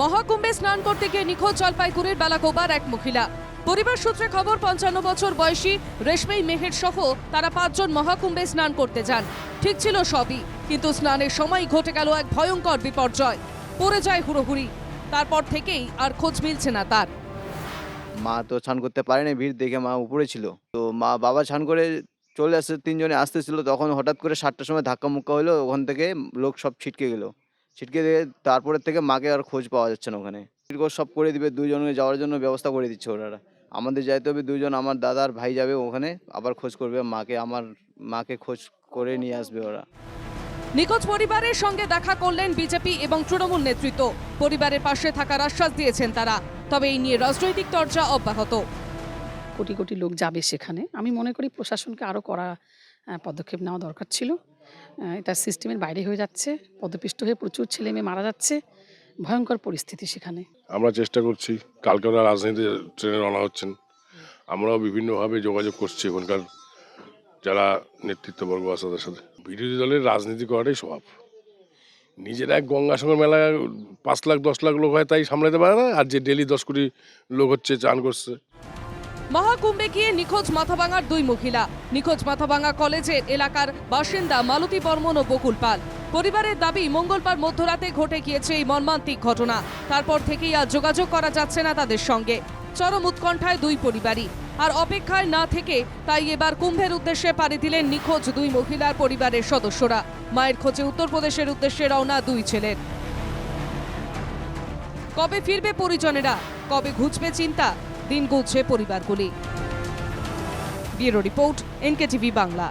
মহাকুম্ভে স্নান করতে গিয়ে নিখোঁজ জলপাইগুড়ির বেলাকোবার এক মহিলা। পরিবার সূত্রে খবর, পঞ্চান্ন বছর বয়সী রেশমেই মেহের সহ তারা পাঁচজন মহাকুম্ভে স্নান করতে যান। ঠিক ছিল সবই, কিন্তু স্নানের সময় ঘটে গেল এক ভয়ঙ্কর বিপর্যয়। পড়ে যায় হুড়োহুড়ি। তারপর থেকেই আর খোঁজ মিলছে না তার। মা তো স্নান করতে পারেনি, ভিড় দেখে মা উপরে ছিল। তো মা বাবা স্নান করে চলে আসছে তিনজনে আসতেছিল তখন হঠাৎ করে সাতটার সময় ধাক্কা মুক্কা হলো, ওখান থেকে লোক সব ছিটকে গেল। ছিটকে দিয়ে তারপরে থেকে মাকে আর খোঁজ পাওয়া যাচ্ছে না ওখানে। টিকিট সব করে দিবে দুজনে যাওয়ার জন্য ব্যবস্থা করে দিচ্ছে ওনারা আমাদের যাইতে হবে দুজন আমার দাদা আর ভাই যাবে ওখানে আবার খোঁজ করবে মাকে আমার মাকে খোঁজ করে নিয়ে আসবে ওরা। নিখোঁজ পরিবারের সঙ্গে দেখা করলেন বিজেপি এবং তৃণমূল নেতৃত্ব। পরিবারের পাশে থাকার আশ্বাস দিয়েছেন তারা তবে এই নিয়ে রাজনৈতিক চর্চা অব্যাহত। কোটি কোটি লোক যাবে সেখানে। আমি মনে করি প্রশাসনকে আরও করা পদক্ষেপ নেওয়া দরকার ছিল। এটা সিস্টেমের বাইরে হয়ে যাচ্ছে, পদপিষ্ট হয়ে প্রচুর ছেলে মেয়ে মারা যাচ্ছে, ভয়ঙ্কর পরিস্থিতি সেখানে। আমরা চেষ্টা করছি, কালকে ওরা রাজনীতি ট্রেনে রওনা হচ্ছেন। আমরাও বিভিন্নভাবে যোগাযোগ করছি এখানকার যারা নেতৃত্ববর্গ আছে তাদের সাথে। বিরোধী দলের রাজনীতি করাটাই স্বভাব। নিজেরা এক গঙ্গাসাগর মেলায় পাঁচ লাখ, দশ লাখ লোক হয় তাই সামলাতে পারে না, আর যে ডেলি দশ কোটি লোক হচ্ছে, চান করছে। মহাকুম্ভে গিয়ে নিখোঁজ মাথাভাঙার দুই মহিলা। নিখোঁজ মাথাভাঙা কলেজের এলাকার বাসিন্দা মালতী বর্মন ও বকুল পাল। পরিবারের দাবি, মঙ্গলবার মধ্যরাতে ঘটে গিয়েছে এই মর্মান্তিক ঘটনা। তারপর থেকেই আর যোগাযোগ করা যাচ্ছে না তাদের সঙ্গে। চরম উৎকণ্ঠায় দুই পরিবারই। আর অপেক্ষায় না থেকে তাই এবার কুম্ভের উদ্দেশ্যে পাড়ি দিলেন নিখোঁজ দুই মহিলার পরিবারের সদস্যরা। মায়ের খোঁজে উত্তরপ্রদেশের উদ্দেশ্যে রওনা দুই ছেলের। কবে ফিরবে পরিজনেরা? কবে ঘুচবে চিন্তা? দিন গুলছে পরিবারগুলি। Bureau report NKTV Bangla.